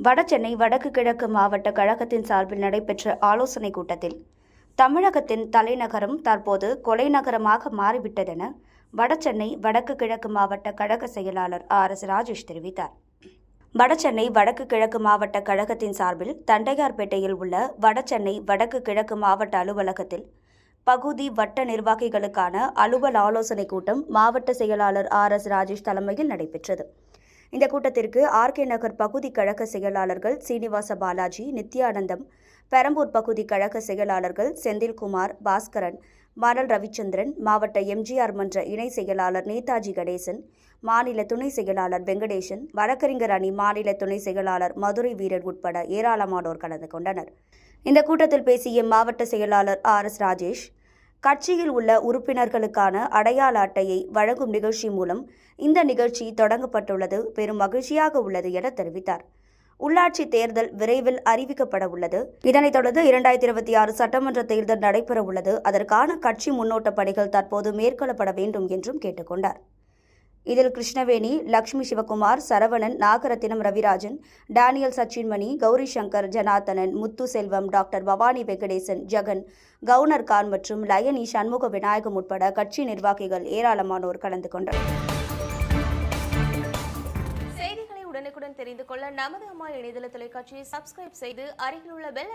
வடசென்னை வடக்கு கிழக்கு மாவட்ட கழகத்தின் சார்பில் நடைபெற்ற ஆலோசனைக் கூட்டத்தில் தமிழகத்தின் தலைநகரம் தற்போது கொலை நகரமாக மாறிவிட்டதென வடசென்னை வடக்கு கிழக்கு மாவட்ட கழக செயலாளர் ஆர். எஸ். ராஜேஷ் தெரிவித்தார். வடசென்னை வடக்கு கிழக்கு மாவட்ட கழகத்தின் சார்பில் தண்டையார்பேட்டையில் உள்ள வடசென்னை வடக்கு கிழக்கு மாவட்ட அலுவலகத்தில் பகுதி வட்ட நிர்வாகிகளுக்கான அலுவல் ஆலோசனைக் கூட்டம் மாவட்ட செயலாளர் ஆர். எஸ். ராஜேஷ் தலைமையில் நடைபெற்றது. இந்த கூட்டத்திற்கு ஆர்கே நகர் பகுதி கழக செயலாளர்கள் சீனிவாச பாலாஜி நித்யானந்தம் பெரம்பூர் பகுதி கழக செயலாளர்கள் செந்தில்குமார் பாஸ்கரன் மணல் ரவிச்சந்திரன் மாவட்ட எம்ஜிஆர் மன்ற இணை செயலாளர் நேதாஜி கணேசன் மாநில துணை செயலாளர் வெங்கடேசன் வழக்கறிஞர் அணி மாநில துணை செயலாளர் மதுரை வீரர் உட்பட ஏராளமானோர் கலந்து கொண்டனர். இந்த கூட்டத்தில் பேசிய மாவட்ட செயலாளர் ஆர் எஸ் ராஜேஷ் கட்சியில் உள்ள உறுப்பினர்களுக்கான அடையாள அட்டையை வழங்கும் நிகழ்ச்சி மூலம் இந்த நிகழ்ச்சி தொடங்கப்பட்டுள்ளது. பெரும் மகிழ்ச்சியாக உள்ளது என தெரிவித்தார். உள்ளாட்சி தேர்தல் விரைவில் அறிவிக்கப்பட உள்ளது. இதனைத் தொடர்ந்து இரண்டாயிரத்தி இருபத்தி ஆறு சட்டமன்ற தேர்தல் நடைபெற உள்ளது. அதற்கான கட்சி முன்னோட்ட பணிகள் தற்போது மேற்கொள்ளப்பட வேண்டும் என்றும் கேட்டுக்கொண்டார் இதில் கிருஷ்ணவேணி லக்ஷ்மி சிவகுமார் சரவணன் நாகரத்தினம் ரவிராஜன் டேனியல் சச்சின்மணி கௌரி சங்கர் ஜனார்த்தனன் முத்து செல்வம் டாக்டர் பவானி வெங்கடேசன் ஜெகன் கவுனர் கான் மற்றும் லயனி சண்முக விநாயகம் உட்பட கட்சி நிர்வாகிகள் ஏராளமானோர் கலந்து கொண்டனர். செய்திகளை உடனுக்குடன் தெரிந்து கொள்ள நமது அம்மா இணையதள தொலைக்காட்சியை சப்ஸ்கிரைப் செய்து அருகில் உள்ள பெல்